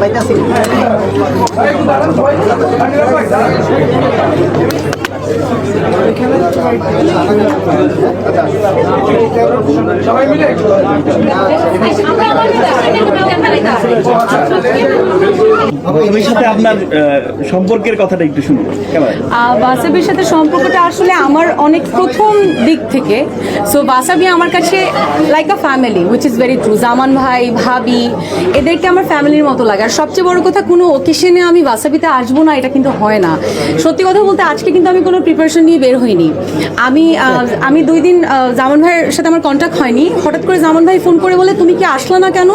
পাইতাছি সাথে সম্পর্কটা আসলে আমার অনেক প্রথম দিক থেকে। সো আমার কাছে like family is very true Zaman ভাই, ভাবি, এদেরকে আমার ফ্যামিলির মতো লাগে। আর সবচেয়ে বড় কথা, কোনো ওকেশনে আমি বাসাবিতে আসব না, এটা কিন্তু হয় না। সত্যি কথা বলতে, আজকে কিন্তু আমি কোনো প্রিপারেশন নিয়ে বের হইনি। আমি আমি দুই দিন জামান ভাইয়ের সাথে আমার কন্ট্যাক্ট হয়নি। হঠাৎ করে জামান ভাই ফোন করে বলে তুমি কি আসলা না কেন?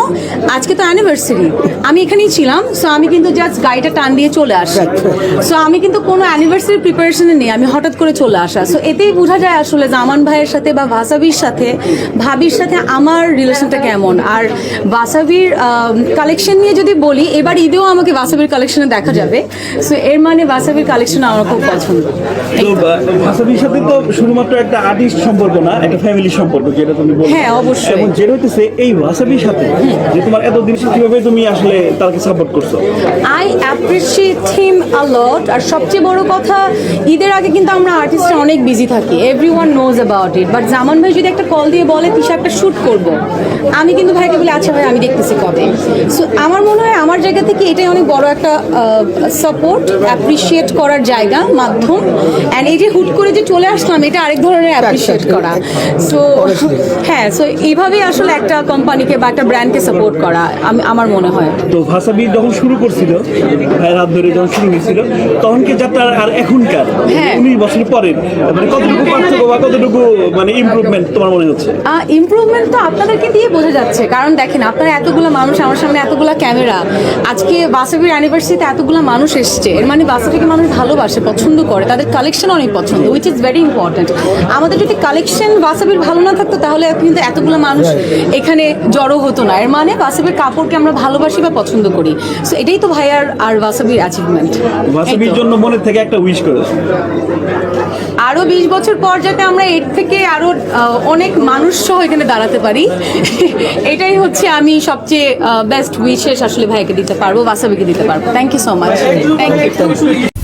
আজকে তো অ্যানিভার্সারি আমি এখানেই ছিলাম সো আমি কিন্তু জাস্ট গাড়িটা টান দিয়ে চলে আসি। সো আমি কিন্তু কোনো অ্যানিভার্সারি প্রিপারেশনে নেই আমি হঠাৎ করে চলে আসা। সো এতেই বোঝা যায় আসলে জামান ভাইয়ের সাথে বা ভাসাবির সাথে ভাবির সাথে আমার রিলেশনটা কেমন। আর ভাসাবির কালেকশন নিয়ে যদি বলি এবার ঈদেও আমাকে ভাসাবির কালেকশনে দেখা যাবে। সো এর মানে ভাসাবির কালেকশন আমার খুব পছন্দ। ভাসাবির সাথে তো শুধুমাত্র একটা আর্টিস্ট সম্পর্ক না একটা ফ্যামিলি সম্পর্ক। যেটা তুমি বলছো হ্যাঁ, অবশ্যই। এবং যেটা হইতেছে এই ভাসাবির সাথে যে তোমার এতদিন কীভাবে তুমি আসলে তাকে সাপোর্ট করছ? I appreciate him a lot আর সবচেয়ে বড় কথা ঈদের আগে কিন্তু আমরা আর্টিস্টরা অনেক বিজি থাকি। Everyone knows about it but Zaman ভাই যদি একটা কল দিয়ে বলে তিশা একটা শ্যুট করব। আমি কিন্তু ভাইকে বলি আচ্ছা ভাই আমি দেখতেছি কবে? সো আমার মনে হয় আমার জায়গা থেকে এটাই অনেক বড় একটা সাপোর্ট অ্যাপ্রিসিয়েট করার জায়গা মাধ্যম। অ্যান্ড এই যে হুট করে যে চলে আসলাম এটা আরেক ধরনের অ্যাপ্রিসিয়েট করা। সো হ্যাঁ সো এইভাবেই আসলে একটা কোম্পানিকে বা একটা ব্র্যান্ডকে সাপোর্ট করা আমি আমার মনে হয়। তো ভাসাবি যখন শুরু করছিল ভাইয়ের হাত ধরে যখন শুরু হয়েছিল তখন কি যাত্রা আর এখনকার? হ্যাঁ। উনিশ বছর পরের মানে কতটুকু পার্থক্য বা কতটুকু মানে ইমপ্রুভমেন্ট তোমার মনে হচ্ছে? ইমপ্রুভমেন্ট তো আপনাদেরকে দিয়ে বোঝা যাচ্ছে। কারণ দেখেন আপনারা এতগুলো মানুষ আমার সামনে এতগুলো ক্যামেরা আজকে বাসবির অ্যানিভার্সারিতে এতগুলো মানুষ এসছে। এর মানে বাসবিকে মানুষ ভালোবাসে পছন্দ করে। তাদের কালেকশন অনেক পছন্দ উইচ ইজ ভেরি ইম্পর্ট্যান্ট আমাদের যদি কালেকশন বাসবির ভালো না থাকতো তাহলে কিন্তু এতগুলো মানুষ এখানে জড়ো হতো না। এর মানে বাসবির কাপড়কে আমরা ভালোবাসি বা পছন্দ করি। সো এটাই তো ভাইয়ার আর বাসবির অ্যাচিভমেন্ট ভাসাবির জন্য মনের থেকে একটা উইশ করে আরও বিশ বছর পর যাতে আমরা এর থেকে আরও আহ, অনেক মানুষ সহ এখানে দাঁড়াতে পারি এটাই হচ্ছে আমি সবচেয়ে বেস্ট উইশেস আসলে ভাইকে দিতে পারব বাসাবিকে দিতে পারব। Thank you so much thank you